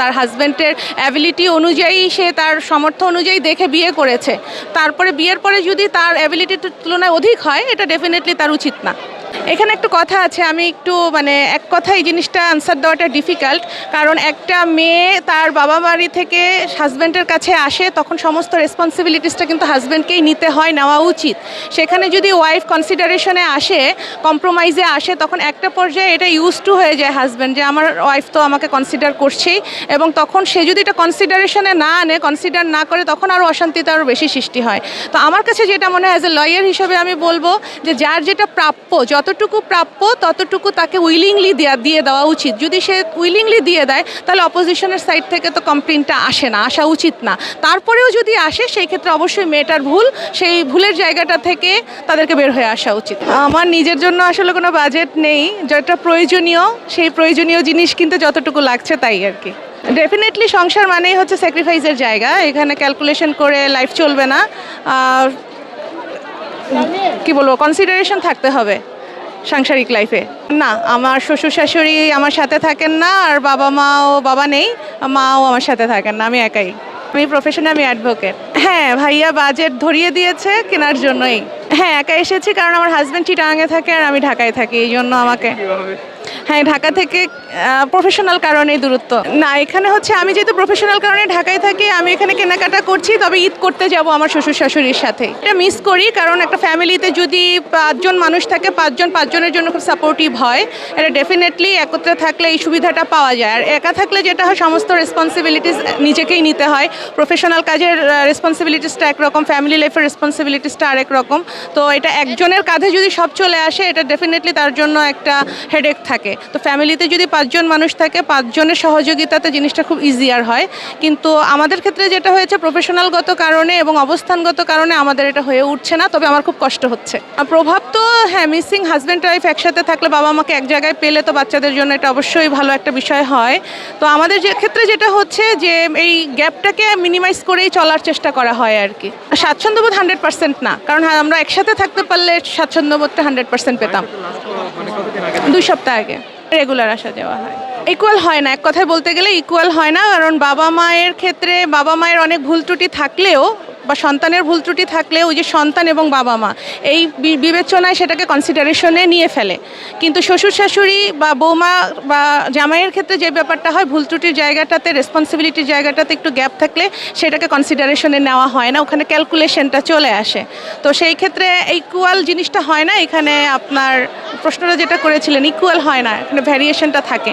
তার হাজব্যান্ডের অ্যাবিলিটি অনুযায়ী সে তার সমর্থ অনুযায়ী দেখে বিয়ে করেছে। তারপরে বিয়ের পরে যদি তার অ্যাবিলিটির তুলনায় অধিক হয়, এটা ডেফিনেটলি তার উচিত না। এখানে একটা কথা আছে, আমি একটু মানে এক কথা এই জিনিসটা আনসার দেওয়াটা ডিফিকাল্ট কারণ একটা মেয়ে তার বাবা বাড়ি থেকে হাজব্যান্ডের কাছে আসে, তখন সমস্ত রেসপন্সিবিলিটিসটা কিন্তু হাজব্যান্ডকেই নিতে হয়, নেওয়া উচিত। সেখানে যদি ওয়াইফ কনসিডারেশনে আসে কম্প্রোমাইজে আসে, তখন একটা পর্যায়ে এটা ইউজ টু হয়ে যায় হাজব্যান্ড যে, আমার ওয়াইফ তো আমাকে কনসিডার করছেই। এবং তখন সে যদি এটা কনসিডারেশনে না আনে কনসিডার না করে, তখন আরও অশান্তিতে আরও বেশি সৃষ্টি হয়। তো আমার কাছে যেটা মনে হয় অ্যাজ এ লয়ার হিসেবে আমি বলব যে, যার যেটা প্রাপ্য যতটুকু প্রাপ্য, ততটুকু তাকে উইলিংলি দেওয়া দিয়ে দেওয়া উচিত। যদি সে উইলিংলি দিয়ে দেয়, তাহলে অপোজিশনের সাইড থেকে তো কমপ্লেনটা আসে না, আসা উচিত না। তারপরেও যদি আসে, সেই ক্ষেত্রে অবশ্যই মেয়েটার ভুল, সেই ভুলের জায়গাটা থেকে তাদেরকে বের হয়ে আসা উচিত। আমার নিজের জন্য আসলে কোনো বাজেট নেই, যেটা প্রয়োজনীয়, সেই প্রয়োজনীয় জিনিস কিনতে যতটুকু লাগছে তাই আর কি। ডেফিনেটলি সংসার মানেই হচ্ছে স্যাক্রিফাইসের জায়গা। এখানে ক্যালকুলেশন করে লাইফ চলবে না। আর কি বলব কনসিডারেশন থাকতে হবে। সাংসারিক লাইফে না, আমার শ্বশুর শাশুড়ি আমার সাথে থাকেন না, আর বাবা মাও বাবা নেই, মাও আমার সাথে থাকেন না, আমি একাই। আমি প্রফেশনে আমি অ্যাডভোকেট হ্যাঁ ভাইয়া বাজেট ধরিয়ে দিয়েছে কেনার জন্যই। হ্যাঁ একা এসেছি কারণ আমার হাজব্যান্ড চিটাঙে থাকে আর আমি ঢাকায় থাকি, এই জন্য আমাকে হ্যাঁ ঢাকা থেকে প্রফেশনাল কারণে দূরত্ব। না, এখানে হচ্ছে আমি যেহেতু প্রফেশনাল কারণে ঢাকায় থাকি, আমি এখানে কেনাকাটা করছি, তবে ঈদ করতে যাব আমার শ্বশুর শাশুড়ির সাথে। এটা মিস করি, কারণ একটা ফ্যামিলিতে যদি পাঁচজন মানুষ থাকে, পাঁচজন, পাঁচজনের জন্য খুব সাপোর্টিভ হয়। এটা ডেফিনেটলি একত্রে থাকলে এই সুবিধাটা পাওয়া যায়। আর একা থাকলে যেটা হয়, সমস্ত রেসপন্সিবিলিটিস নিজেকেই নিতে হয়। প্রফেশনাল কাজের রেসপন্সিবিলিটিসটা একরকম ফ্যামিলি লাইফের রেসপন্সিবিলিটিসটা আরেক রকম। তো এটা একজনের কাঁধে যদি সব চলে আসে, এটা ডেফিনেটলি তার জন্য একটা হেডেক থাকে। তো ফ্যামিলিতে যদি পাঁচজন মানুষ থাকে পাঁচজনের সহযোগিতাতে জিনিসটা খুব ইজিয়ার হয়। কিন্তু আমাদের ক্ষেত্রে যেটা হয়েছে প্রফেশনালগত কারণে এবং অবস্থানগত কারণে আমাদের এটা হয়ে উঠছে না তবে আমার খুব কষ্ট হচ্ছে। আর প্রভাব তো হ্যাঁ মিসিং হাজব্যান্ড ওয়াইফ একসাথে থাকলে বাবা মাকে এক জায়গায় পেলে তো বাচ্চাদের জন্য এটা অবশ্যই ভালো একটা বিষয় হয়। তো আমাদের যে ক্ষেত্রে যেটা হচ্ছে যে এই গ্যাপটাকে মিনিমাইজ করেই চলার চেষ্টা করা হয় আর কি। স্বাচ্ছন্দ্যবোধ হান্ড্রেড পার্সেন্ট না কারণ হ্যাঁ আমরা একসাথে থাকতে পারলে স্বাচ্ছন্দ্যবোধটা হান্ড্রেড পার্সেন্ট পেতাম। দুই সপ্তাহ আগে। রেগুলার আসা যাওয়া হয়। ইকুয়াল হয় না। এক কথায় বলতে গেলে ইকুয়াল হয় না। কারণ বাবা মায়ের ক্ষেত্রে বাবা মায়ের অনেক ভুল ত্রুটি থাকলেও বা সন্তানের ভুল ত্রুটি থাকলে ওই যে সন্তান এবং বাবা মা, এই বিবেচনায় সেটাকে কনসিডারেশনে নিয়ে ফেলে। কিন্তু শ্বশুর শাশুড়ি বা বৌমা বা জামাইয়ের ক্ষেত্রে যে ব্যাপারটা হয়, ভুল ত্রুটির জায়গাটাতে রেসপন্সিবিলিটির জায়গাটাতে একটু গ্যাপ থাকলে সেটাকে কনসিডারেশনে নেওয়া হয় না, ওখানে ক্যালকুলেশনটা চলে আসে। তো সেই ক্ষেত্রে ইকুয়াল জিনিসটা হয় না, এখানে আপনার প্রশ্নটা যেটা করেছিলেন ইকুয়াল হয় না, এখানে ভ্যারিয়েশনটা থাকে।